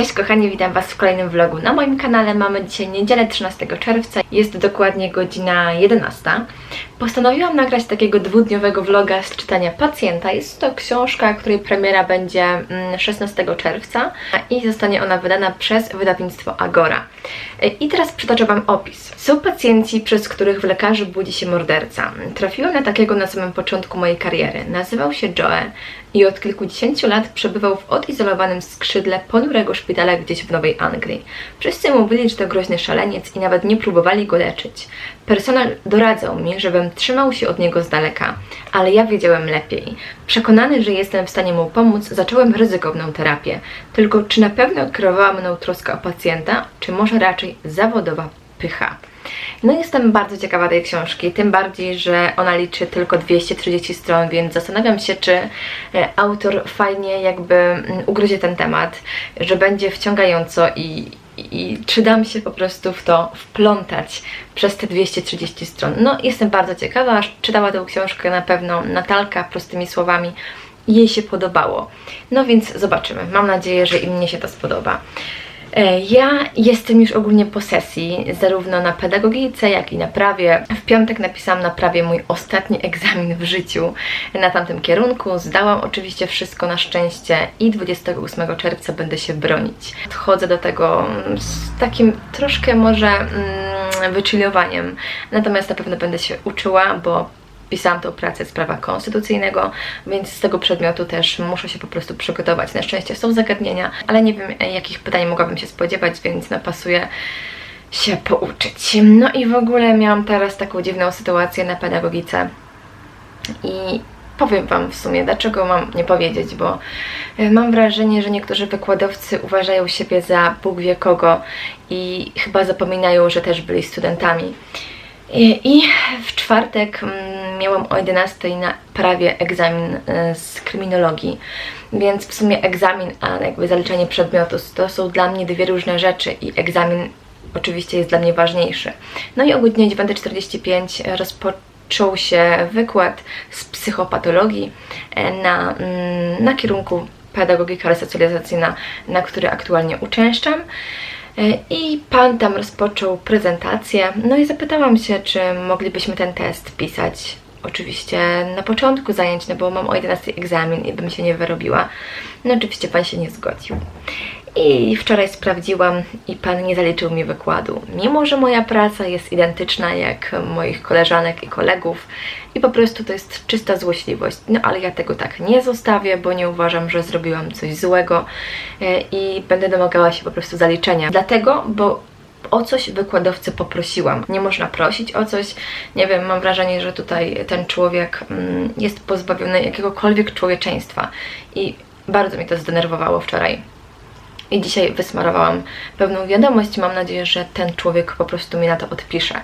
Cześć kochani, witam Was w kolejnym vlogu na moim kanale. Mamy dzisiaj niedzielę 13 czerwca, jest dokładnie godzina 11. Postanowiłam nagrać takiego dwudniowego vloga z czytania Pacjenta. Jest to książka, której premiera będzie mm, 16 czerwca i zostanie ona wydana przez wydawnictwo Agora. I teraz przytoczę Wam opis. Są pacjenci, przez których w lekarzy budzi się morderca. Trafiłem na takiego na samym początku mojej kariery. Nazywał się Joe i od kilkudziesięciu lat przebywał w odizolowanym skrzydle ponurego szpitala gdzieś w Nowej Anglii. Wszyscy mówili, że to groźny szaleniec i nawet nie próbowali go leczyć. Personel doradzał mi, żebym trzymał się od niego z daleka, ale ja wiedziałem lepiej. Przekonany, że jestem w stanie mu pomóc, zacząłem ryzykowną terapię. Tylko czy na pewno kierowała mną troska o pacjenta, czy może raczej zawodowa pycha? No jestem bardzo ciekawa tej książki, tym bardziej, że ona liczy tylko 230 stron, więc zastanawiam się, czy e, autor fajnie jakby mm, ugryzie ten temat, że będzie wciągająco i, i czy dam się po prostu w to wplątać przez te 230 stron. No jestem bardzo ciekawa, czytała tę książkę na pewno Natalka prostymi słowami jej się podobało. No więc zobaczymy. Mam nadzieję, że i mnie się to spodoba. E, Ja jestem już ogólnie po sesji, zarówno na pedagogice, jak i na prawie. W piątek napisałam na prawie mój ostatni egzamin w życiu na tamtym kierunku. Zdałam oczywiście wszystko na szczęście i 28 czerwca będę się bronić. Podchodzę do tego z takim troszkę może mm, natomiast na pewno będę się uczyła, bo pisałam tą pracę z prawa konstytucyjnego, więc z tego przedmiotu też muszę się po prostu przygotować. Na szczęście są zagadnienia, ale nie wiem, e, jakich pytań mogłabym się spodziewać, więc napasuję się pouczyć. No i w ogóle miałam teraz taką dziwną sytuację na pedagogice i powiem Wam w sumie, dlaczego mam nie powiedzieć, bo e, mam wrażenie, że niektórzy wykładowcy uważają siebie za Bóg wie kogo i chyba zapominają, że też byli studentami. I i w czwartek mm, miałam o 11 na prawie egzamin e, z kryminologii, więc w sumie egzamin, a jakby zaliczenie przedmiotu to są dla mnie dwie różne rzeczy i egzamin oczywiście jest dla mnie ważniejszy. No i o godzinie 9.45 rozpoczął się wykład z psychopatologii e, na, mm, na kierunku pedagogika resocjalizacyjna, na który aktualnie uczęszczam. E, I pan tam rozpoczął prezentację. No i zapytałam się, czy moglibyśmy ten test pisać. Oczywiście na początku zajęć, no bo mam o 11 egzamin i bym się nie wyrobiła. No oczywiście pan się nie zgodził. I wczoraj sprawdziłam i pan nie zaliczył mi wykładu. Mimo, że moja praca jest identyczna jak moich koleżanek i kolegów i po prostu to jest czysta złośliwość. No ale ja tego tak nie zostawię, bo nie uważam, że zrobiłam coś złego e, i będę domagała się po prostu zaliczenia. Dlatego, bo o coś wykładowcę poprosiłam. Nie można prosić o coś. Nie wiem, mam wrażenie, że tutaj ten człowiek mm, jest pozbawiony jakiegokolwiek człowieczeństwa i bardzo mi to zdenerwowało wczoraj. I dzisiaj wysmarowałam pewną wiadomość. Mam nadzieję, że ten człowiek po prostu mi na to odpisze.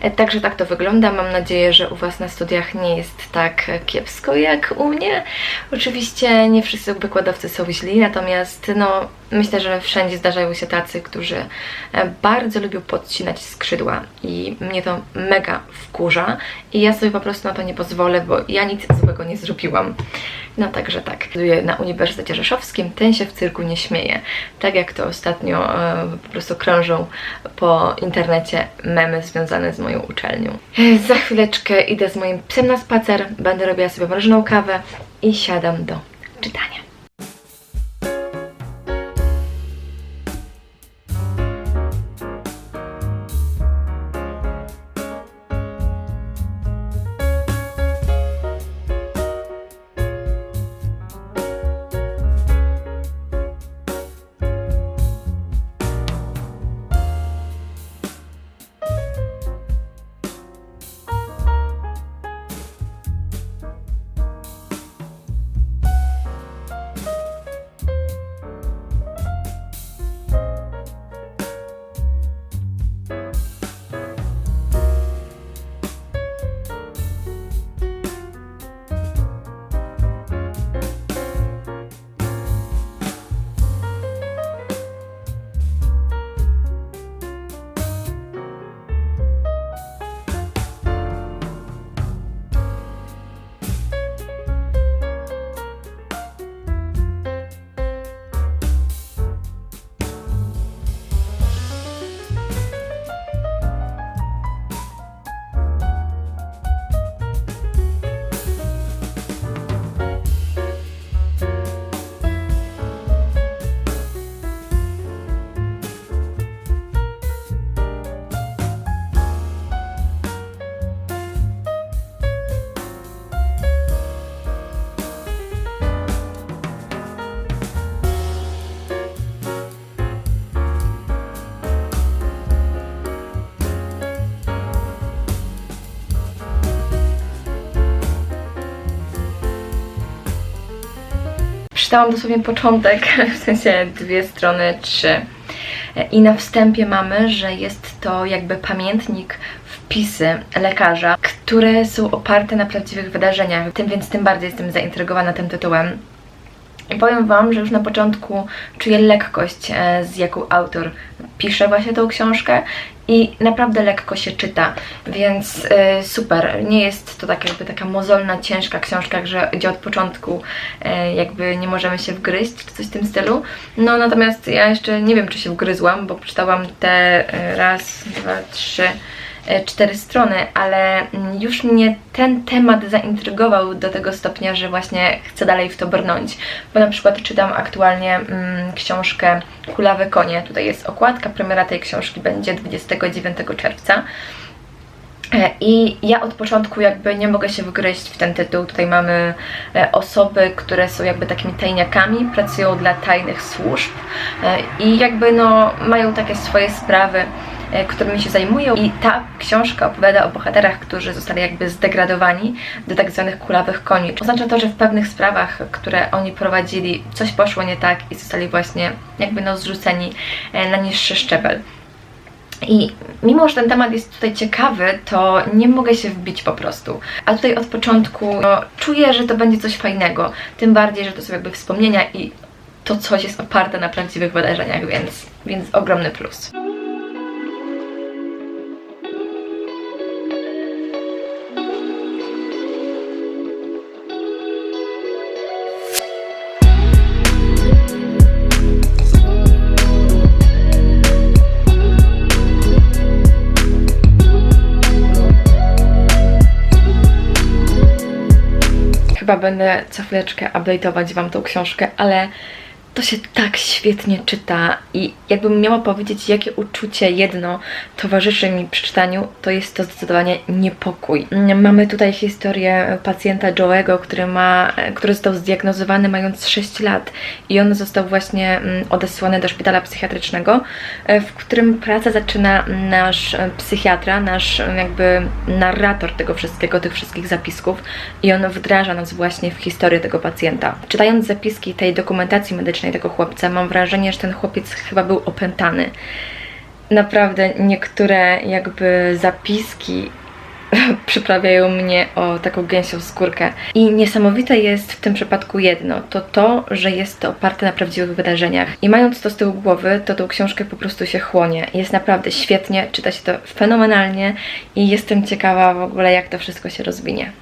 E, Także tak to wygląda. Mam nadzieję, że u Was na studiach nie jest tak kiepsko jak u mnie. Oczywiście nie wszyscy wykładowcy są źli, natomiast no, myślę, że wszędzie zdarzają się tacy, którzy e, bardzo lubią podcinać skrzydła i mnie to mega wkurza i ja sobie po prostu na to nie pozwolę, bo ja nic złego nie zrobiłam. No także tak. Studiuję na Uniwersytecie Rzeszowskim, ten się w cyrku nie śmieje. Tak jak to ostatnio e, po prostu krążą po internecie memy związane z moją uczelnią. E, Za chwileczkę idę z moim psem na spacer, będę robiła sobie mrożoną kawę i siadam do czytania. Przeczytałam dosłownie początek, w sensie dwie strony, trzy. I na wstępie mamy, że jest to jakby pamiętnik, wpisy lekarza, które są oparte na prawdziwych wydarzeniach. Tym więc tym bardziej jestem zaintrygowana tym tytułem. I powiem Wam, że już na początku czuję lekkość, e, z jaką autor pisze właśnie tą książkę i naprawdę lekko się czyta, więc e, super. Nie jest to tak jakby taka mozolna, ciężka książka, że, gdzie od początku e, jakby nie możemy się wgryźć, czy coś w tym stylu. No natomiast ja jeszcze nie wiem, czy się wgryzłam, bo przeczytałam te e, raz, dwa, trzy cztery strony, ale mm, już mnie ten temat zaintrygował do tego stopnia, że właśnie chcę dalej w to brnąć. Bo na przykład czytam aktualnie mm, książkę Kulawe konie. Tutaj jest okładka, premiera tej książki będzie 29 czerwca. E, I ja od początku jakby nie mogę się wgryźć w ten tytuł. Tutaj mamy e, osoby, które są jakby takimi tajniakami, pracują dla tajnych służb e, i jakby no mają takie swoje sprawy, którymi się zajmują. I ta książka opowiada o bohaterach, którzy zostali jakby zdegradowani do tak zwanych kulawych koni. Oznacza to, że w pewnych sprawach, które oni prowadzili, coś poszło nie tak i zostali właśnie jakby no zrzuceni na niższy szczebel. I mimo, że ten temat jest tutaj ciekawy, to nie mogę się wbić po prostu. A tutaj od początku no, czuję, że to będzie coś fajnego. Tym bardziej, że to są jakby wspomnienia i to coś jest oparte na prawdziwych wydarzeniach, więc, więc ogromny plus. Chyba będę co chwileczkę update'ować Wam tą książkę, ale to się tak świetnie czyta i jakbym miała powiedzieć, jakie uczucie jedno towarzyszy mi przy czytaniu, to jest to zdecydowanie niepokój. Mamy tutaj historię pacjenta Joe'ego, który, ma, który został zdiagnozowany mając 6 lat i on został właśnie mm, odesłany do szpitala psychiatrycznego, e, w którym pracę zaczyna nasz e, psychiatra, nasz e, jakby narrator tego wszystkiego, tych wszystkich zapisków i on wdraża nas właśnie w historię tego pacjenta. Czytając zapiski tej dokumentacji medycznej tego chłopca, mam wrażenie, że ten chłopiec chyba był opętany. Naprawdę niektóre jakby zapiski przyprawiają mnie o taką gęsią skórkę. I niesamowite jest w tym przypadku jedno, to to, że jest to oparte na prawdziwych wydarzeniach. I mając to z tyłu głowy, to tą książkę po prostu się chłonie. Jest naprawdę świetnie, czyta się to fenomenalnie i jestem ciekawa w ogóle, jak to wszystko się rozwinie.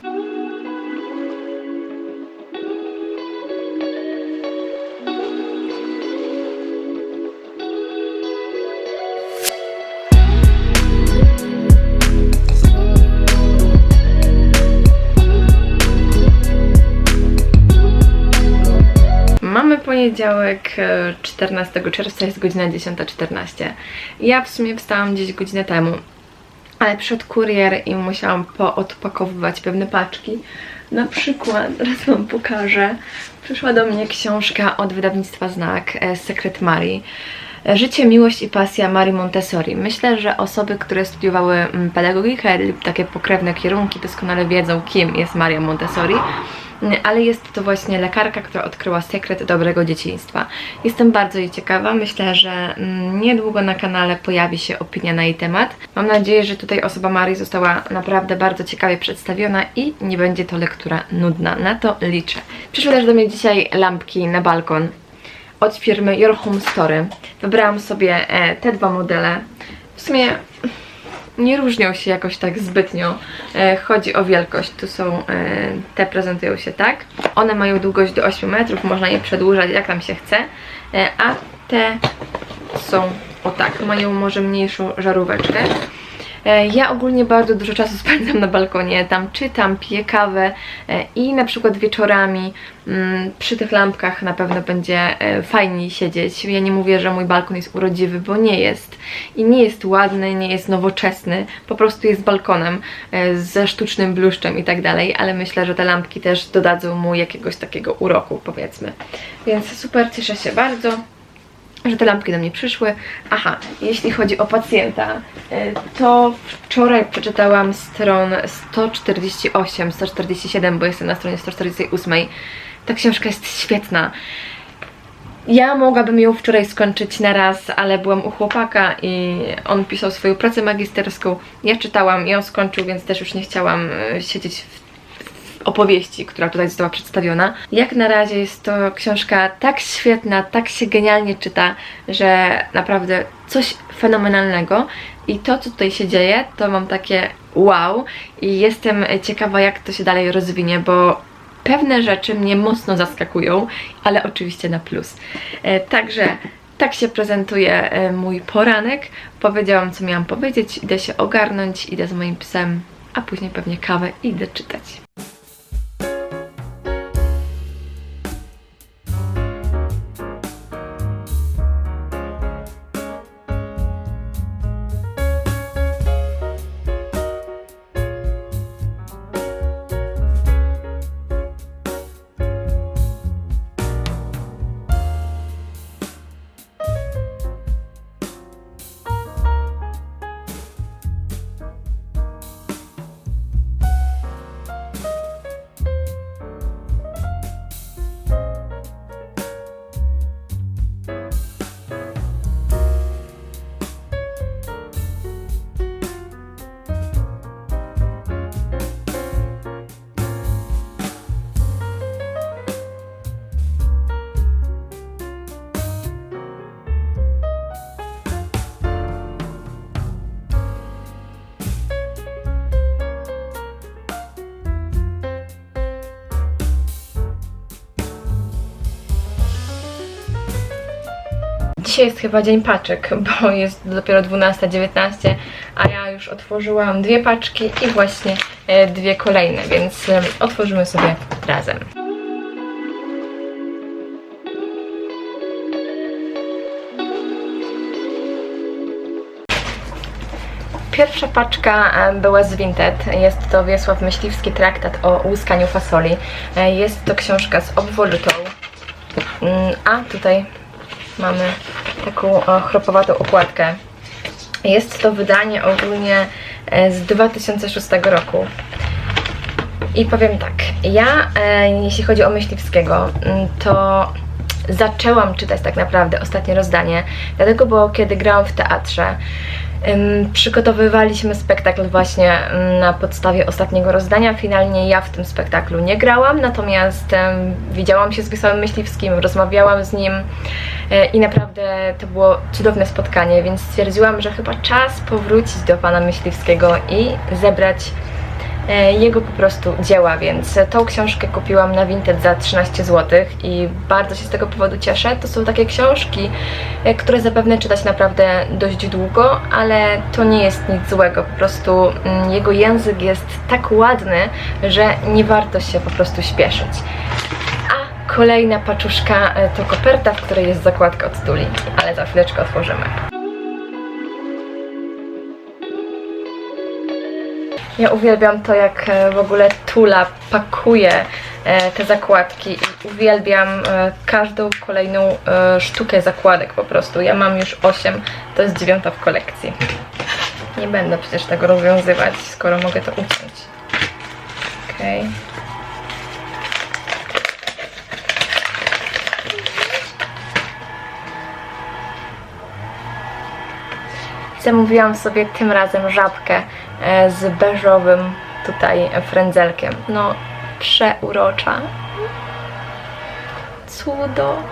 Poniedziałek, e, 14 czerwca, jest godzina 10.14. Ja w sumie wstałam gdzieś godzinę temu, ale przyszedł kurier i musiałam poodpakowywać pewne paczki. Na przykład, teraz Wam pokażę, przyszła do mnie książka od wydawnictwa Znak, e, Sekret Marii. E, Życie, miłość i pasja Marii Montessori. Myślę, że osoby, które studiowały mm, pedagogikę lub takie pokrewne kierunki doskonale wiedzą, kim jest Maria Montessori ale jest to właśnie lekarka, która odkryła sekret dobrego dzieciństwa. Jestem bardzo jej ciekawa. Myślę, że mm, niedługo na kanale pojawi się opinia na jej temat. Mam nadzieję, że tutaj osoba Marii została naprawdę bardzo ciekawie przedstawiona i nie będzie to lektura nudna. Na to liczę. Przyszły też do mnie dzisiaj lampki na balkon od firmy Your Home Story. Wybrałam sobie e, te dwa modele. W sumie nie różnią się jakoś tak zbytnio. E, chodzi o wielkość. Tu są, e, te prezentują się tak. One mają długość do 8 metrów, można je przedłużać jak tam się chce. E, a te są o tak, mają może mniejszą żaróweczkę. E, Ja ogólnie bardzo dużo czasu spędzam na balkonie, tam czytam, piję kawę e, i na przykład wieczorami mm, przy tych lampkach na pewno będzie e, fajniej siedzieć. Ja nie mówię, że mój balkon jest urodziwy, bo nie jest. I nie jest ładny, nie jest nowoczesny, po prostu jest balkonem ze sztucznym bluszczem i tak dalej, ale myślę, że te lampki też dodadzą mu jakiegoś takiego uroku, powiedzmy. Więc super, cieszę się bardzo. Że te lampki do mnie przyszły. Aha, jeśli chodzi o pacjenta, y, to wczoraj przeczytałam stron 148, 147, bo jestem na stronie 148. Ta książka jest świetna. Ja mogłabym ją wczoraj skończyć na raz, ale byłam u chłopaka i on pisał swoją pracę magisterską. Ja czytałam i on skończył, więc też już nie chciałam y, siedzieć w opowieści, która tutaj została przedstawiona. Jak na razie jest to książka tak świetna, tak się genialnie czyta, że naprawdę coś fenomenalnego. I to, co tutaj się dzieje, to mam takie wow i jestem ciekawa, jak to się dalej rozwinie, bo pewne rzeczy mnie mocno zaskakują, ale oczywiście na plus. E, Także tak się prezentuje e, mój poranek. Powiedziałam, co miałam powiedzieć, idę się ogarnąć, idę z moim psem, a później pewnie kawę i idę czytać. Dzisiaj jest chyba dzień paczek, bo jest dopiero 12.19, a ja już otworzyłam dwie paczki i właśnie e, dwie kolejne, więc e, otworzymy sobie razem. Pierwsza paczka e, była z Vinted. Jest to Wiesław Myśliwski traktat o łuskaniu fasoli. Jest to książka z obwolutą. Mm, A tutaj mamy taką chropowatą okładkę. Jest to wydanie ogólnie e, z 2006 roku. I powiem tak, ja e, jeśli chodzi o Myśliwskiego, to zaczęłam czytać tak naprawdę ostatnie rozdanie, dlatego, bo kiedy grałam w teatrze, przygotowywaliśmy spektakl właśnie na podstawie ostatniego rozdania. Finalnie ja w tym spektaklu nie grałam, natomiast widziałam się z Wiesławem Myśliwskim, rozmawiałam z nim e, i naprawdę to było cudowne spotkanie, więc stwierdziłam, że chyba czas powrócić do pana Myśliwskiego i zebrać jego po prostu dzieła, więc tą książkę kupiłam na Vinted za 13 zł i bardzo się z tego powodu cieszę. To są takie książki, e, które zapewne czytać naprawdę dość długo, ale to nie jest nic złego, po prostu mm, jego język jest tak ładny, że nie warto się po prostu śpieszyć. A kolejna paczuszka e, to koperta, w której jest zakładka od Tuli, ale za chwileczkę otworzymy. Ja uwielbiam to, jak e, w ogóle Tula pakuje e, te zakładki i uwielbiam e, każdą kolejną sztukę zakładek po prostu. Ja mam już 8, to jest dziewiąta w kolekcji. Nie będę przecież tego rozwiązywać, skoro mogę to uciąć. Okej. Zamówiłam sobie tym razem żabkę e, z beżowym tutaj frędzelkiem. No, przeurocza. Cudo.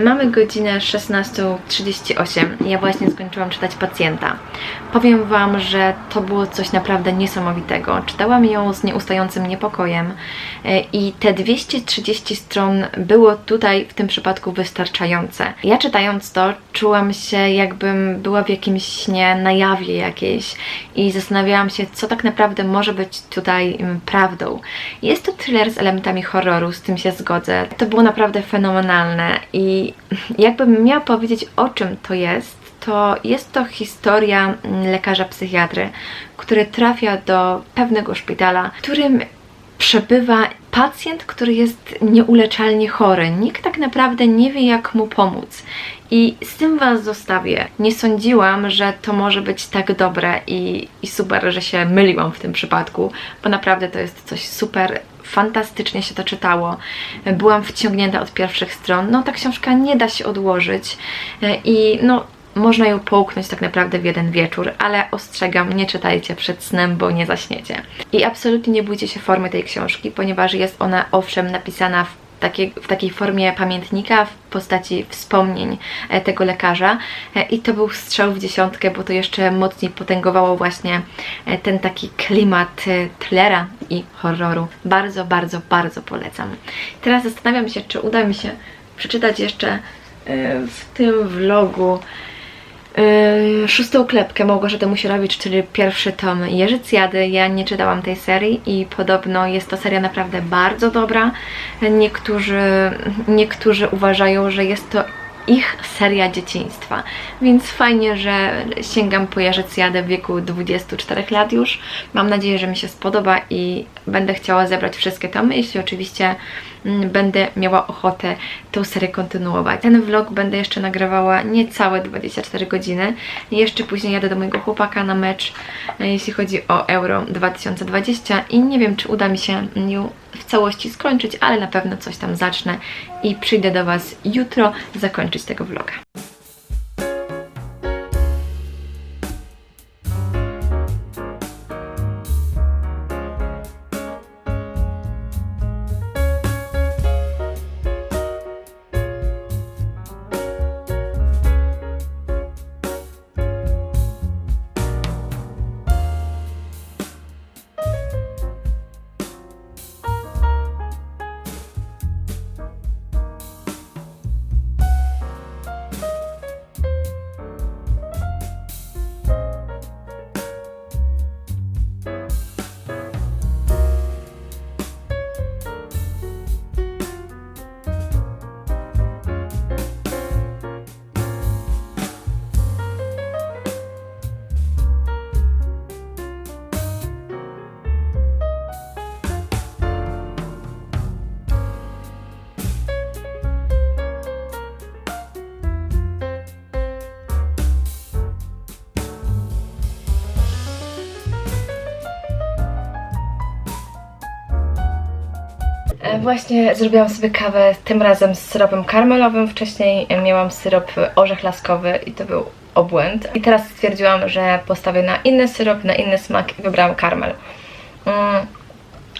Mamy godzinę 16.38. Ja właśnie skończyłam czytać pacjenta. Powiem Wam, że to było coś naprawdę niesamowitego. Czytałam ją z nieustającym niepokojem e, i te 230 stron było tutaj w tym przypadku wystarczające. Ja czytając to czułam się jakbym była w jakimś śnie na jawie jakiejś i zastanawiałam się, co tak naprawdę może być tutaj mm, prawdą. Jest to thriller z elementami horroru, z tym się zgodzę. To było naprawdę fenomenalne i jakbym miała powiedzieć o czym to jest, to jest to historia mm, lekarza psychiatry, który trafia do pewnego szpitala, w którym przebywa pacjent, który jest nieuleczalnie chory. Nikt tak naprawdę nie wie, jak mu pomóc. I z tym Was zostawię. Nie sądziłam, że to może być tak dobre i, i super, że się myliłam w tym przypadku, bo naprawdę to jest coś super. Fantastycznie się to czytało. Byłam wciągnięta od pierwszych stron. No, ta książka nie da się odłożyć E, i no, można ją połknąć tak naprawdę w jeden wieczór, ale ostrzegam, nie czytajcie przed snem, bo nie zaśniecie. I absolutnie nie bójcie się formy tej książki, ponieważ jest ona owszem napisana w w takiej formie pamiętnika w postaci wspomnień e, tego lekarza E, i to był strzał w dziesiątkę, bo to jeszcze mocniej potęgowało właśnie e, ten taki klimat thrillera i horroru. Bardzo, bardzo, bardzo polecam. Teraz zastanawiam się, czy uda mi się przeczytać jeszcze w tym vlogu Yy, szóstą klepkę Małgorzaty Musierowicz, czyli pierwszy tom Jerzycjady. Ja nie czytałam tej serii i podobno jest to seria naprawdę bardzo dobra. Niektórzy, niektórzy uważają, że jest to ich seria dzieciństwa, więc fajnie, że sięgam po Jerzycjadę w wieku 24 lat już. Mam nadzieję, że mi się spodoba i będę chciała zebrać wszystkie tomy, jeśli oczywiście będę miała ochotę tą serię kontynuować. Ten vlog będę jeszcze nagrywała niecałe 24 godziny. Jeszcze później jadę do mojego chłopaka na mecz, e, jeśli chodzi o Euro 2020 i nie wiem, czy uda mi się ją w całości skończyć, ale na pewno coś tam zacznę i przyjdę do Was jutro zakończyć tego vloga. Właśnie zrobiłam sobie kawę tym razem z syropem karmelowym. Wcześniej miałam syrop orzech laskowy i to był obłęd. I teraz stwierdziłam, że postawię na inny syrop, na inny smak i wybrałam karmel. Mm.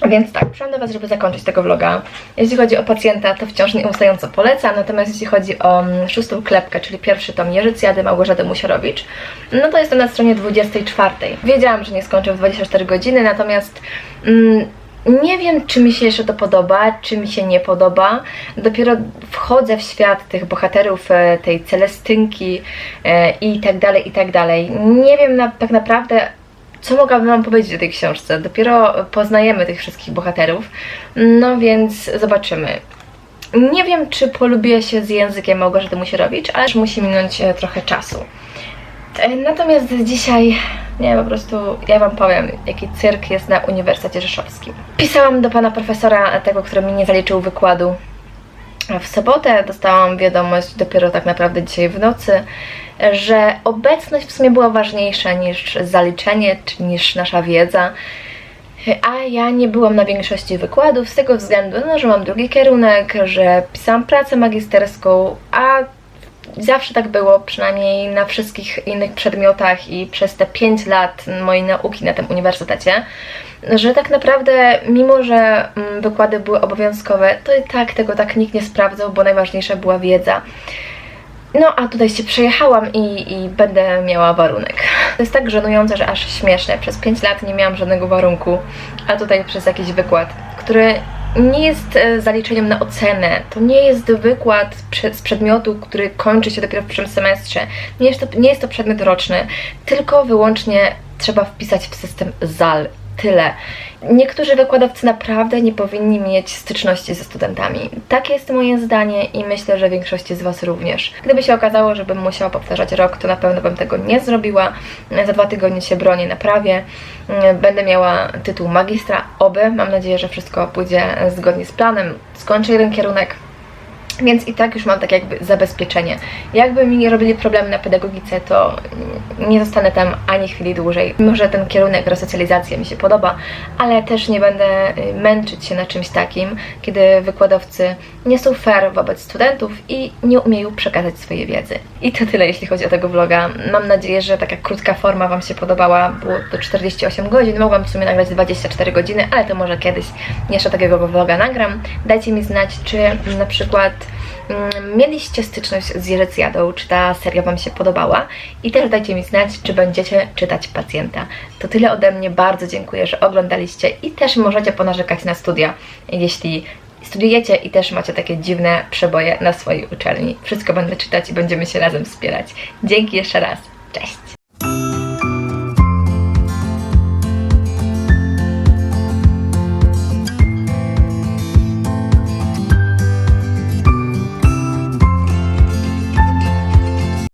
Więc tak, przyszłam do Was, żeby zakończyć tego vloga. Jeśli chodzi o pacjenta, to wciąż nieustająco polecam, natomiast jeśli chodzi o mm, szóstą klepkę, czyli pierwszy tom Jerzycjady Małgorzaty Musierowicz, no to jestem na stronie 24. Wiedziałam, że nie skończę w 24 godziny, natomiast mm, nie wiem, czy mi się jeszcze to podoba, czy mi się nie podoba. Dopiero wchodzę w świat tych bohaterów, e, tej Celestynki e, i tak dalej, i tak dalej. Nie wiem na, tak naprawdę, co mogłabym Wam powiedzieć o tej książce. Dopiero poznajemy tych wszystkich bohaterów, no więc zobaczymy. Nie wiem, czy polubię się z językiem Małgorzaty Musierowicz, ale już musi minąć e, trochę czasu. E, Natomiast dzisiaj, nie po prostu, ja Wam powiem, jaki cyrk jest na Uniwersytecie Rzeszowskim. Pisałam do pana profesora, tego, który mi nie zaliczył wykładu w sobotę. Dostałam wiadomość dopiero tak naprawdę dzisiaj w nocy, że obecność w sumie była ważniejsza niż zaliczenie, czy niż nasza wiedza. A ja nie byłam na większości wykładów z tego względu, no, że mam drugi kierunek, że pisałam pracę magisterską, a zawsze tak było, przynajmniej na wszystkich innych przedmiotach i przez te 5 lat mojej nauki na tym uniwersytecie, że tak naprawdę, mimo że mm, wykłady były obowiązkowe, to i tak tego tak nikt nie sprawdzał, bo najważniejsza była wiedza. No, a tutaj się przejechałam i, i będę miała warunek. To jest tak żenujące, że aż śmieszne. Przez 5 lat nie miałam żadnego warunku, a tutaj przez jakiś wykład, który nie jest e, zaliczeniem na ocenę. To nie jest wykład z przedmiotu, który kończy się dopiero w przyszłym semestrze. Nie jest, to, nie jest to przedmiot roczny, tylko wyłącznie trzeba wpisać w system ZAL. Tyle. Niektórzy wykładowcy naprawdę nie powinni mieć styczności ze studentami. Takie jest moje zdanie i myślę, że większości z Was również. Gdyby się okazało, że bym musiała powtarzać rok, to na pewno bym tego nie zrobiła. Za dwa tygodnie się bronię na prawie. Będę miała tytuł magistra, oby. Mam nadzieję, że wszystko pójdzie zgodnie z planem. Skończę jeden kierunek, więc i tak już mam tak jakby zabezpieczenie. Jakby mi nie robili problemy na pedagogice, to nie zostanę tam ani chwili dłużej. Mimo, że ten kierunek resocjalizacja mi się podoba, ale też nie będę y, męczyć się na czymś takim, kiedy wykładowcy nie są fair wobec studentów i nie umieją przekazać swojej wiedzy. I to tyle, jeśli chodzi o tego vloga. Mam nadzieję, że taka krótka forma Wam się podobała. Było to 48 godzin. Mogłam w sumie nagrać 24 godziny, ale to może kiedyś jeszcze takiego vloga nagram. Dajcie mi znać, czy na przykład mieliście styczność z Jerecjadą, czy ta seria Wam się podobała i też dajcie mi znać, czy będziecie czytać pacjenta. To tyle ode mnie, bardzo dziękuję, że oglądaliście i też możecie ponarzekać na studia, jeśli studiujecie i też macie takie dziwne przeboje na swojej uczelni. Wszystko będę czytać i będziemy się razem wspierać. Dzięki jeszcze raz. Cześć!